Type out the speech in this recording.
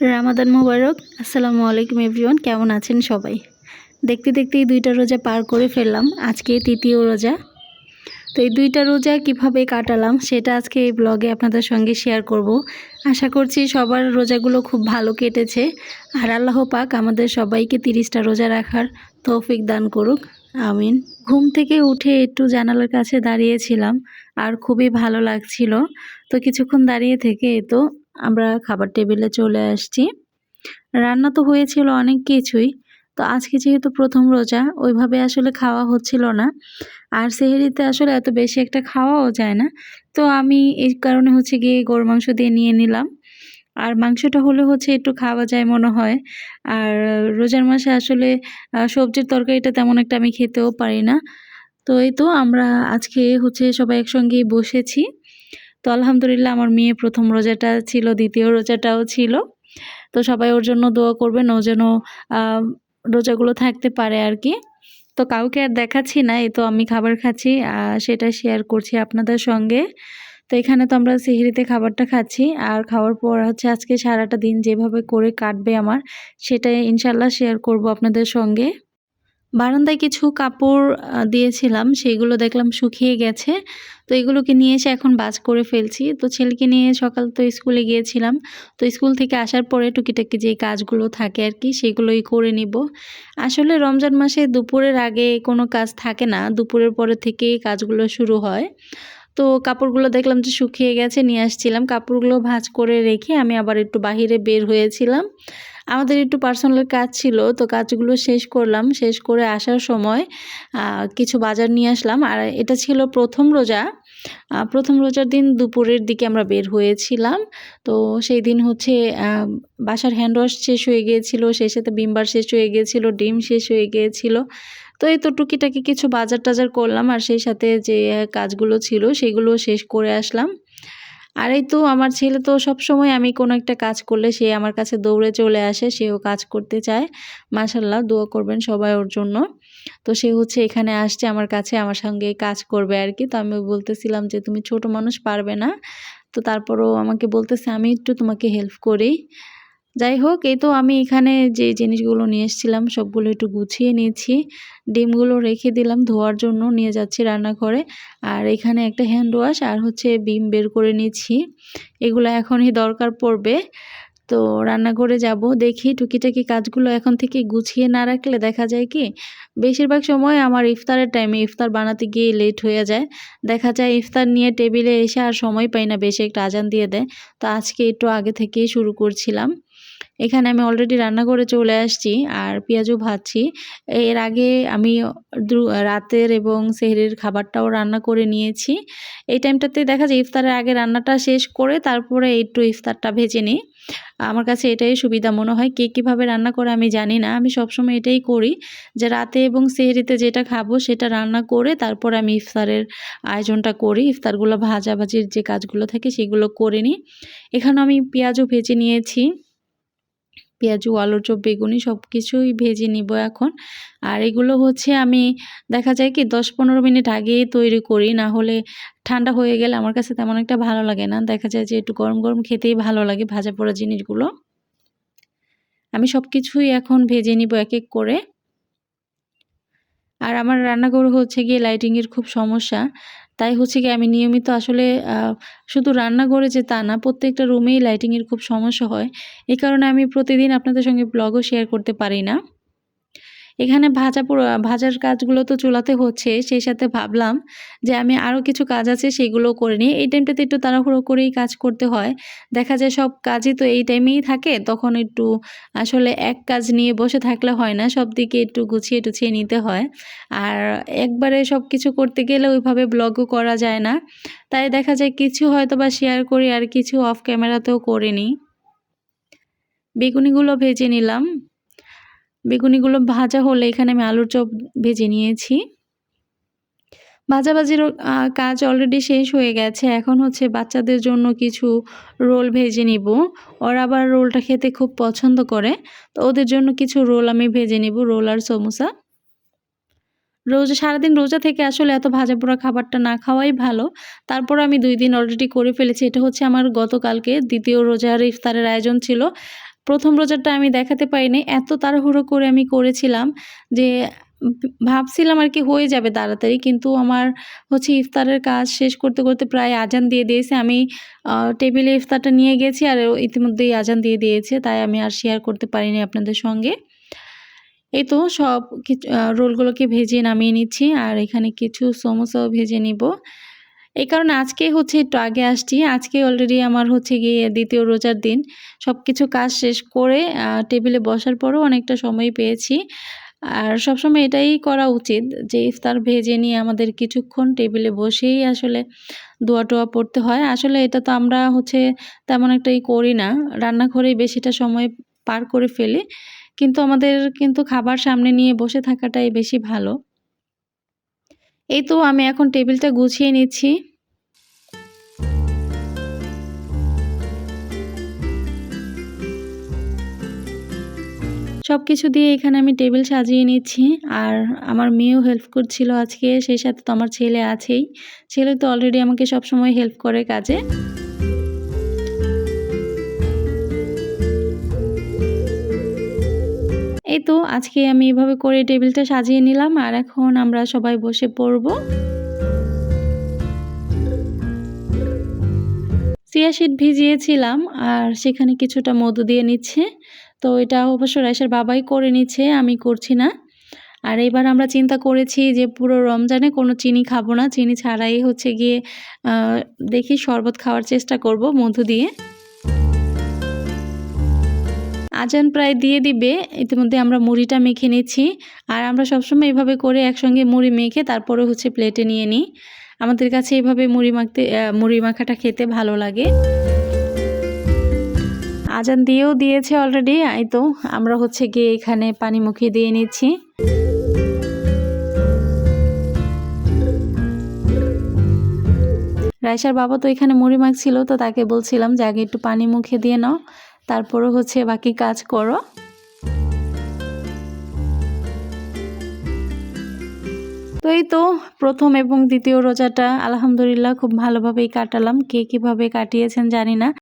রামাদান মোবারক, আসসালামু আলাইকুম এভরিওয়ান, কেমন আছেন সবাই? দেখতে দেখতে এই দুইটা রোজা পার করে ফেললাম, আজকে তৃতীয় রোজা। তো এই দুইটা রোজা কীভাবে কাটালাম সেটা আজকে এই ব্লগে আপনাদের সঙ্গে শেয়ার করব। আশা করছি সবার রোজাগুলো খুব ভালো কেটেছে, আর আল্লাহ পাক আমাদের সবাইকে তিরিশটা রোজা রাখার তৌফিক দান করুক, আমিন। ঘুম থেকে উঠে একটু জানালার কাছে দাঁড়িয়েছিলাম, আর খুবই ভালো লাগছিল। তো কিছুক্ষণ দাঁড়িয়ে থেকে তো আমরা খাবার টেবিলে চলে আসছি। রান্না তো হয়েছিল অনেক কিছুই। তো আজকে যেহেতু প্রথম রোজা, ওইভাবে আসলে খাওয়া হচ্ছিল না। আর সেহেরিতে আসলে এত বেশি একটা খাওয়াও যায় না। তো আমি এই কারণে হচ্ছে গিয়ে গরু মাংস দিয়ে নিয়ে নিলাম। আর মাংসটা হলে হচ্ছে একটু খাওয়া যায় মনে হয়। আর রোজার মাসে আসলে সবজির তরকারিটা তেমন একটা আমি খেতেও পারি না। তো এই তো আমরা আজকে হচ্ছে সবাই একসঙ্গেই বসেছি। তো আলহামদুলিল্লাহ আমার মেয়ে প্রথম রোজাটা ছিল, দ্বিতীয় রোজাটাও ছিল। তো সবাই ওর জন্য দোয়া করবেন, ও যেন রোজাগুলো থাকতে পারে আর কি তো কাউকে আর দেখাচ্ছি না, এই তো আমি খাবার খাচ্ছি সেটা শেয়ার করছি আপনাদের সঙ্গে। তো এখানে তো আমরা সিহিরিতে খাবারটা খাচ্ছি, আর খাওয়ার পর হচ্ছে আজকে সারাটা দিন যেভাবে করে কাটবে আমার, সেটাই ইনশাল্লাহ শেয়ার করব আপনাদের সঙ্গে। বারান্দায় কিছু কাপড় দিয়েছিলাম, সেইগুলো দেখলাম শুকিয়ে গেছে। তো এগুলোকে নিয়ে এসে এখন বাজ করে ফেলছি। তো ছেলেকে নিয়ে সকাল তো স্কুলে গিয়েছিলাম। তো স্কুল থেকে আসার পরে টুকিটাকি যে কাজগুলো থাকে আর কি, সেগুলোই করে নিব। আসলে রমজান মাসে দুপুরের আগে কোনো কাজ থাকে না। দুপুরের পরে থেকেই কাজগুলো শুরু হয়। তো কাপড়গুলো দেখলাম যে শুকিয়ে গেছে, নিয়ে আসছিলাম। কাপড়গুলো ভাঁজ করে রেখে আমি আবার একটু বাহিরে বের হয়েছিলাম। আমাদের একটু পার্সোনাল কাজ ছিল, তো কাজগুলো শেষ করলাম। শেষ করে আসার সময় কিছু বাজার নিয়ে আসলাম। আর এটা ছিল প্রথম রোজা। প্রথম রোজার দিন দুপুরের দিকে আমরা বের হয়েছিলাম। তো সেই দিন হচ্ছে বাসার হ্যান্ড ওয়াশ শেষ হয়ে গিয়েছিল, সেই সাথে বিমবার শেষ হয়ে গিয়েছিল, ডিম শেষ হয়ে গিয়েছিল। তো এই তো টুকিটাকি কিছু বাজার টাজার করলাম। আর সেই সাথে যে কাজগুলো ছিল, সেগুলো শেষ করে আসলাম। আর এই তো আমার ছেলে তো সব সময় আমি কোনো একটা কাজ করলে সে আমার কাছে দৌড়ে চলে আসে, সেও কাজ করতে চায়। মাসাল্লাহ দোয়া করবেন সবাই ওর জন্য। তো সে হচ্ছে এখানে আসছে আমার কাছে, আমার সঙ্গে কাজ করবে আর কি তো আমি বলতেছিলাম যে, তুমি ছোট মানুষ পারবে না। তো তারপরও আমাকে বলতেছে, আমি একটু তোমাকে হেল্প করি। যাই হোক, এই তো আমি এখানে যে জিনিসগুলো নিয়ে এসেছিলাম, সবগুলো একটু গুছিয়ে নিয়েছি। ডিমগুলো রেখে দিলাম ধোয়ার জন্য, নিয়ে যাচ্ছি রান্নাঘরে। আর এখানে একটা হ্যান্ড ওয়াশ আর হচ্ছে বিম বের করে নিয়েছি। এগুলো এখনই দরকার পড়বে। তো রান্নাঘরে যাব, দেখি টুকিটাকি কাজগুলো এখন থেকে গুছিয়ে না রাখলে দেখা যায় কি, বেশিরভাগ সময় আমার ইফতারের টাইমে ইফতার বানাতে গিয়ে লেট হয়ে যায়। দেখা যায় ইফতার নিয়ে টেবিলে এসে আর সময় পাই না, বেশি একটা আজান দিয়ে দেয়। তো আজকে একটু আগে থেকেই শুরু করছিলাম। এখানে আমি অলরেডি রান্না করে চলে আসছি আর পেঁয়াজও ভাজছি। এর আগে আমি রাতের এবং সেহরির খাবারটাও রান্না করে নিয়েছি। এই টাইমটাতে দেখা যায় ইফতারের আগে রান্নাটা শেষ করে তারপরে একটু ইফতারটা ভেজে নিই। আমার কাছে এটাই সুবিধা মনে হয়, কে কীভাবে রান্না করে আমি জানি না। আমি সবসময় এটাই করি যে রাতে এবং সেহরিতে যেটা খাব সেটা রান্না করে তারপর আমি ইফতারের আয়োজনটা করি। ইফতারগুলো ভাজাভাজির যে কাজগুলো থাকে সেগুলো করে নিই। এখানে আমি পেঁয়াজও ভেজে নিয়েছি। পেঁয়াজু আলুর চপ, বেগুনি সব কিছুই ভেজে নিব এখন। আর এগুলো হচ্ছে আমি, দেখা যায় কি দশ পনেরো মিনিট আগেই তৈরি করি, না হলে ঠান্ডা হয়ে গেলে আমার কাছে তেমন একটা ভালো লাগে না। দেখা যায় যে একটু গরম গরম খেতেই ভালো লাগে ভাজা পোড়া জিনিসগুলো। আমি সব কিছুই এখন ভেজে নিব এক এক করে। আর আমার রান্নাঘর হচ্ছে গিয়ে লাইটিংয়ের খুব সমস্যা। তাই হচ্ছে কি আমি নিয়মিত আসলে শুধু রান্নাঘরে যে তা না, প্রত্যেকটা রুমেই লাইটিংয়ের খুব সমস্যা হয়। এই কারণে আমি প্রতিদিন আপনাদের সঙ্গে ব্লগও শেয়ার করতে পারি না। এখানে ভাজা ভাজার কাজগুলো তো চুলাতে হচ্ছে, সেই সাথে ভাবলাম যে আমি আরও কিছু কাজ আছে সেগুলো করে নিই। এই টাইমটাতে একটু তাড়াহুড়ো করেই কাজ করতে হয়। দেখা যায় সব কাজই তো এই টাইমেই থাকে, তখন একটু আসলে এক কাজ নিয়ে বসে থাকলে হয় না, সব দিকে একটু গুছিয়ে টুছিয়ে নিতে হয়। আর একবারে সব কিছু করতে গেলে ওইভাবে ব্লগও করা যায় না। তাই দেখা যায় কিছু হয়তো বা শেয়ার করি আর কিছু অফ ক্যামেরাতেও করে নিই। বেগুনিগুলো ভেজে নিলাম। বেগুনিগুলো ভাজা হলে এখানে আমি আলুর চপ ভেজে নিয়েছি। ভাজাভাজির কাজ অলরেডি শেষ হয়ে গেছে। এখন হচ্ছে বাচ্চাদের জন্য কিছু রোল ভেজে নিব। ওরা আবার রোলটা খেতে খুব পছন্দ করে। তো ওদের জন্য কিছু রোল আমি ভেজে নিব, রোল আর সমোসা। রোজা, সারাদিন রোজা থেকে আসলে এত ভাজা পোড়া খাবারটা না খাওয়াই ভালো। তারপর আমি দুই দিন অলরেডি করে ফেলেছি। এটা হচ্ছে আমার গতকালকে দ্বিতীয় রোজার ইফতারের আয়োজন ছিল। প্রথম রোজাটা আমি দেখাতে পারিনি। এত তাড়াহুড়ো করে আমি করেছিলাম যে ভাবছিলাম আর কি হয়ে যাবে তাড়াতাড়ি, কিন্তু আমার হচ্ছে ইফতারের কাজ শেষ করতে করতে প্রায় আজান দিয়ে দিয়েছে। আমি টেবিলে ইফতারটা নিয়ে গেছি আর ইতিমধ্যেই আজান দিয়ে দিয়েছে, তাই আমি আর শেয়ার করতে পারিনি আপনাদের সঙ্গে। এই তো সব কিছু রোলগুলোকে ভেজে নামিয়ে নিচ্ছি আর এখানে কিছু সমোসাও ভেজে নিব। এই কারণে আজকে হচ্ছে একটু আগে আসছি। আজকে অলরেডি আমার হচ্ছে গিয়ে দ্বিতীয় রোজার দিন। সব কিছু কাজ শেষ করে টেবিলে বসার পরও অনেকটা সময় পেয়েছি। আর সবসময় এটাই করা উচিত যে ইফতার ভেজে নিয়ে আমাদের কিছুক্ষণ টেবিলে বসেই আসলে দোয়া টোয়া পড়তে হয়। আসলে এটা তো আমরা হচ্ছে তেমন একটাই করি না। রান্নাঘরেই বেশিটা সময় পার করে ফেলি। কিন্তু আমাদের কিন্তু খাবার সামনে নিয়ে বসে থাকাটাই বেশি ভালো। এই তো আমি এখন টেবিলটা গুছিয়ে নিচ্ছি। সব কিছু দিয়ে এখানে আমি টেবিল সাজিয়ে নিচ্ছি আর আমার মেয়েও হেল্প করছিল আজকে, সেই সাথে তো আমার ছেলে আছেই। ছেলে তো অলরেডি আমাকে সবসময় হেল্প করে কাজে। তো আজকে আমি এভাবে করে টেবিলটা সাজিয়ে নিলাম আর এখন আমরা সবাই বসে পড়ব। চিয়া ভিজিয়েছিলাম আর সেখানে কিছুটা মধু দিয়ে নিচ্ছে। তো এটা অবশ্য রাইসার বাবাই করে নিচ্ছে, আমি করছি না। আর এবার আমরা চিন্তা করেছি যে পুরো রমজানে কোনো চিনি খাব না, চিনি ছাড়াই হচ্ছে গিয়ে দেখি শরবত খাওয়ার চেষ্টা করব মধু দিয়ে। আজান প্রায় দিয়ে দিবে। ইতিমধ্যে আমরা মুড়িটা মেখে নিচ্ছি। আর আমরা সবসময় এভাবে করে একসঙ্গে মুড়ি মেখে তারপরে হচ্ছে প্লেটে নিয়ে নিই। আমাদের কাছে এভাবে মুড়ি মাখতে মুড়ি মাখাটা খেতে ভালো লাগে। আজান দিয়েও দিয়েছে অলরেডি এই তো আমরা হচ্ছে গিয়ে এখানে পানি মুখিয়ে দিয়ে নিচ্ছি। রাইসার বাবা তো এখানে মুড়ি মাখছিল, তো তাকে বলছিলাম যে আগে একটু পানি মুখে দিয়ে নাও। তারপরে হচ্ছে বাকি কাজ করো। তো এই তো প্রথম এবং দ্বিতীয় রোজাটা, আলহামদুলিল্লাহ, খুব ভালোভাবেই কাটালাম। কে কীভাবে কাটিয়েছেন জানি না।